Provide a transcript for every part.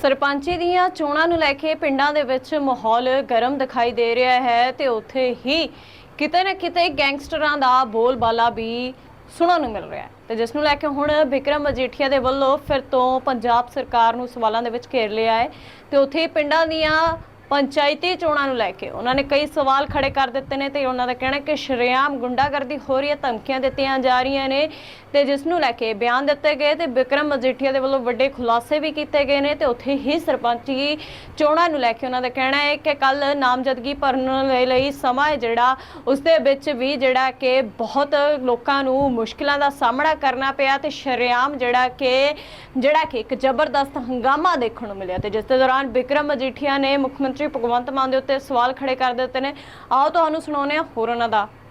ਸਰਪੰਚੀ ਦੀਆਂ ਚੋਣਾਂ ਨੂੰ ਲੈ ਕੇ ਪਿੰਡਾਂ ਦੇ ਵਿੱਚ ਮਾਹੌਲ ਗਰਮ ਦਿਖਾਈ ਦੇ ਰਿਹਾ ਹੈ ਤੇ ਉੱਥੇ ਹੀ ਕਿਤੇ ਨਾ ਕਿਤੇ ਗੈਂਗਸਟਰਾਂ ਦਾ ਬੋਲਬਾਲਾ ਵੀ ਸੁਣਨ ਨੂੰ ਮਿਲ ਰਿਹਾ ਹੈ। ਤੇ ਜਿਸ ਨੂੰ ਲੈ ਕੇ ਹੁਣ ਵਿਕਰਮ ਮਜੀਠੀਆ ਦੇ ਵੱਲੋਂ ਫਿਰ ਤੋਂ ਪੰਜਾਬ ਸਰਕਾਰ ਨੂੰ ਸਵਾਲਾਂ ਦੇ ਵਿੱਚ ਘੇਰ ਲਿਆ ਹੈ ਤੇ ਉੱਥੇ ਹੀ ਪਿੰਡਾਂ ਦੀਆਂ ਪੰਚਾਇਤੀ ਚੋਣਾਂ ਨੂੰ ਲੈ ਕੇ ਉਹਨਾਂ ਨੇ ਕਈ ਸਵਾਲ ਖੜੇ ਕਰ ਦਿੱਤੇ ਨੇ ਤੇ ਉਹਨਾਂ ਦਾ ਕਹਿਣਾ ਕਿ ਸ਼ਰੇਆਮ ਗੁੰਡਾਗਰਦੀ ਹੋ ਰਹੀ ਹੈ, ਧਮਕੀਆਂ ਦਿੱਤੀਆਂ ਜਾ ਰਹੀਆਂ ਨੇ। ਤੇ ਜਿਸ ਨੂੰ ਲੈ ਕੇ ਬਿਆਨ ਦਿੱਤੇ ਗਏ ਤੇ ਵਿਕਰਮ ਮਜੀਠੀਆ ਦੇ ਵੱਲੋਂ ਵੱਡੇ ਖੁਲਾਸੇ ਵੀ ਕੀਤੇ ਗਏ ਨੇ ਤੇ ਉੱਥੇ ਹੀ ਸਰਪੰਚੀ ਚੋਣਾਂ ਨੂੰ ਲੈ ਕੇ ਉਹਨਾਂ ਦਾ ਕਹਿਣਾ ਹੈ ਕਿ ਕੱਲ ਨਾਮਜ਼ਦਗੀ ਭਰਨ ਲਈ ਸਮਾਂ ਹੈ ਜਿਹੜਾ, ਉਸ ਦੇ ਵਿੱਚ ਵੀ ਜਿਹੜਾ ਕਿ ਬਹੁਤ ਲੋਕਾਂ ਨੂੰ ਮੁਸ਼ਕਲਾਂ ਦਾ ਸਾਹਮਣਾ ਕਰਨਾ ਪਿਆ ਤੇ ਸ਼ਰੇਆਮ ਜਿਹੜਾ ਕਿ ਜਿਹੜਾ ਕਿ ਇੱਕ ਜ਼ਬਰਦਸਤ ਹੰਗਾਮਾ ਦੇਖਣ ਨੂੰ ਮਿਲਿਆ ਤੇ ਜਿਸ ਦੇ ਦੌਰਾਨ ਵਿਕਰਮ ਮਜੀਠੀਆ ਨੇ ਮੁੱਖ ਮੰਤਰੀ ਭਗਵੰਤ ਮਾਨ ਦੇ ਉੱਤੇ ਸਵਾਲ ਖੜੇ ਕਰ ਦਿੱਤੇ ਨੇ। ਆਓ ਤੁਹਾਨੂੰ ਸੁਣਾਉਂਦੇ ਹਾਂ ਹੋਰ ਉਹਨਾਂ ਦਾ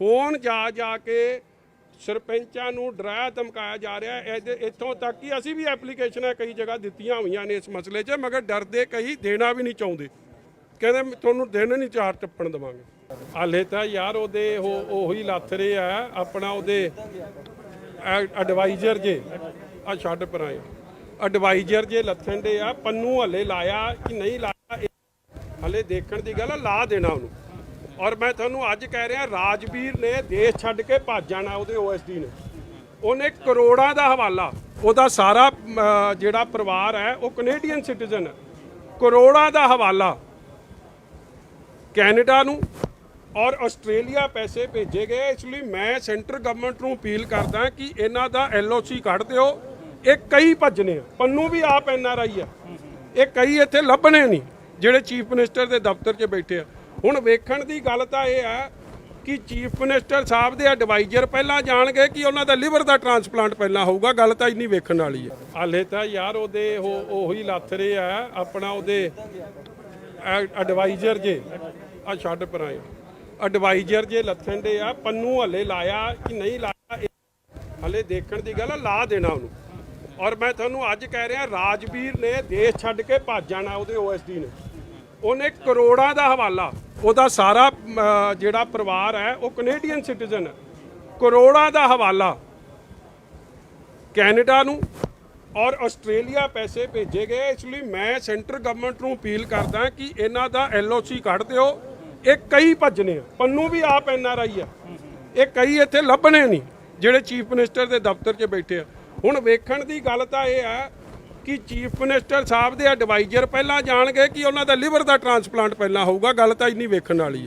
ਫੋਨ ਜਾ ਜਾ ਕੇ ਸਰਪੰਚਾਂ ਨੂੰ ਡਰਾਇਆ, ਧਮਕਾਇਆ ਜਾ ਰਿਹਾ ਹੈ। ਇਹਦੇ- ਇੱਥੋਂ ਤੱਕ ਕਿ ਅਸੀਂ ਵੀ ਐਪਲੀਕੇਸ਼ਨਾਂ ਕਈ ਜਗ੍ਹਾ ਦਿੱਤੀਆਂ ਹੋਈਆਂ ਨੇ ਇਸ ਮਸਲੇ 'ਚ, ਮਗਰ ਡਰਦੇ ਕਈ ਦੇਣਾ ਵੀ ਨਹੀਂ ਚਾਹੁੰਦੇ। ਕਹਿੰਦੇ ਤੁਹਾਨੂੰ ਦਿਨ ਨਹੀਂ ਚਾਰ ਟੱਪਣ ਦੇਵਾਂਗੇ। ਹਾਲੇ ਤਾਂ ਯਾਰ ਉਹਦੇ ਉਹ ਉਹੀ ਲੱਥ ਰਹੇ ਆ, ਆਪਣਾ ਉਹਦੇ ਐਡਵਾਈਜ਼ਰ ਜੇ। ਆ ਛੱਡ ਪਰਾਂ ਐਡਵਾਈਜ਼ਰ ਜੇ ਲੱਥਣ ਦੇ ਆ, ਪੰਨੂ ਹਲੇ ਲਾਇਆ ਕਿ ਨਹੀਂ ਲਾਇਆ, ਇਹ ਹਲੇ ਦੇਖਣ ਦੀ ਗੱਲ ਆ, ਲਾ ਦੇਣਾ ਉਹਨੂੰ। ਔਰ ਮੈਂ ਤੁਹਾਨੂੰ ਅੱਜ ਕਹਿ ਰਿਹਾ, ਰਾਜਵੀਰ ਨੇ ਦੇਸ਼ ਛੱਡ ਕੇ ਭੱਜ ਜਾਣਾ ਉਹਦੇ ਓਐਸਡੀ ਨੇ। ਉਹਨੇ ਕਰੋੜਾਂ ਦਾ ਹਵਾਲਾ, ਉਹਦਾ ਸਾਰਾ ਜਿਹੜਾ ਪਰਿਵਾਰ ਹੈ, ਉਹ ਕੈਨੇਡੀਅਨ ਸਿਟੀਜ਼ਨ ਹੈ। ਕਰੋੜਾਂ ਦਾ ਹਵਾਲਾ ਕੈਨੇਡਾ ਨੂੰ ਔਰ ਆਸਟ੍ਰੇਲੀਆ ਪੈਸੇ ਭੇਜੇ ਗਏ। ਇਸ ਲਈ ਮੈਂ ਸੈਂਟਰ ਗਵਰਨਮੈਂਟ ਨੂੰ ਅਪੀਲ ਕਰਦਾ ਕਿ ਇਹਨਾਂ ਦਾ ਐਲਓਸੀ ਕੱਢ ਦਿਓ। ਇਹ ਕਈ ਭੱਜਨੇ ਆ। ਪੰਨੂ ਵੀ ਆਪ ਐਨਆਰਆਈ ਆ। ਇਹ ਕਈ ਇੱਥੇ ਲੱਭਣੇ ਨਹੀਂ, ਜਿਹੜੇ ਚੀਫ ਮਿਨਿਸਟਰ ਦੇ ਦਫ਼ਤਰ 'ਚ ਬੈਠੇ ਆ। ਹੁਣ ਵੇਖਣ ਦੀ ਗੱਲ ਤਾਂ ਇਹ ਹੈ ਕਿ ਚੀਫ ਮਿਨਿਸਟਰ ਸਾਹਿਬ ਦੇ ਐਡਵਾਈਜ਼ਰ ਪਹਿਲਾਂ ਜਾਣਗੇ ਕਿ ਉਹਨਾਂ ਦਾ ਲਿਵਰ ਦਾ ਟ੍ਰਾਂਸਪਲਾਂਟ ਪਹਿਲਾਂ ਹੋਊਗਾ, ਗੱਲ ਤਾਂ ਇੰਨੀ ਵੇਖਣ ਵਾਲੀ ਹੈ। ਹਾਲੇ ਤਾਂ ਯਾਰ ਉਹਦੇ ਉਹ, ਉਹੀ ਲੱਥ ਰਹੇ ਆ, ਆਪਣਾ ਉਹਦੇ ਐਡਵਾਈਜ਼ਰ ਜੇ ਆ ਛੱਡ ਪਰਾਂ ਐਡਵਾਈਜ਼ਰ ਜੇ ਲੱਥਣ ਦੇ ਆ, ਪੰਨੂ ਹਲੇ ਲਾਇਆ ਕਿ ਨਹੀਂ ਲਾਇਆ, ਇਹ ਹਲੇ ਦੇਖਣ ਦੀ ਗੱਲ ਆ, ਲਾ ਦੇਣਾ ਉਹਨੂੰ। ਔਰ ਮੈਂ ਤੁਹਾਨੂੰ ਅੱਜ ਕਹਿ ਰਿਹਾ, ਰਾਜਵੀਰ ਨੇ ਦੇਸ਼ ਛੱਡ ਕੇ ਭੱਜ ਜਾਣਾ ਉਹਦੇ ਓਐਸਡੀ ਨੇ। ਉਹਨੇ ਕਰੋੜਾਂ ਦਾ ਹਵਾਲਾ ਉਹਦਾ ਸਾਰਾ ਜਿਹੜਾ ਪਰਿਵਾਰ ਹੈ, ਉਹ ਕੈਨੇਡੀਅਨ ਸਿਟੀਜ਼ਨ ਹੈ। ਕਰੋੜਾਂ ਦਾ ਹਵਾਲਾ ਕੈਨੇਡਾ ਨੂੰ ਔਰ ਆਸਟ੍ਰੇਲੀਆ ਪੈਸੇ ਭੇਜੇ ਗਏ। ਇਸ ਲਈ ਮੈਂ ਸੈਂਟਰ ਗਵਰਨਮੈਂਟ ਨੂੰ ਅਪੀਲ ਕਰਦਾ ਕਿ ਇਹਨਾਂ ਦਾ ਐਲਓਸੀ ਕੱਢ ਦਿਓ। ਇਹ ਕਈ ਭੱਜਨੇ ਆ। ਪੰਨੂ ਵੀ ਆਪ ਐਨਆਰਆਈ ਆ। ਇਹ ਕਈ ਇੱਥੇ ਲੱਭਣੇ ਨਹੀਂ, ਜਿਹੜੇ ਚੀਫ ਮਿਨਿਸਟਰ ਦੇ ਦਫ਼ਤਰ 'ਚ ਬੈਠੇ ਆ। ਹੁਣ ਵੇਖਣ ਦੀ ਗੱਲ ਤਾਂ ਇਹ ਆ ਕਿ ਚੀਫ ਮਿਨਿਸਟਰ ਸਾਹਿਬ ਦੇ ਐਡਵਾਈਜ਼ਰ ਪਹਿਲਾਂ ਜਾਣਗੇ ਕਿ ਉਹਨਾਂ ਦਾ ਲਿਵਰ ਦਾ ਟ੍ਰਾਂਸਪਲਾਂਟ ਪਹਿਲਾਂ ਹੋਊਗਾ, ਗੱਲ ਤਾਂ ਇੰਨੀ ਵੇਖਣ ਵਾਲੀ ਹੈ।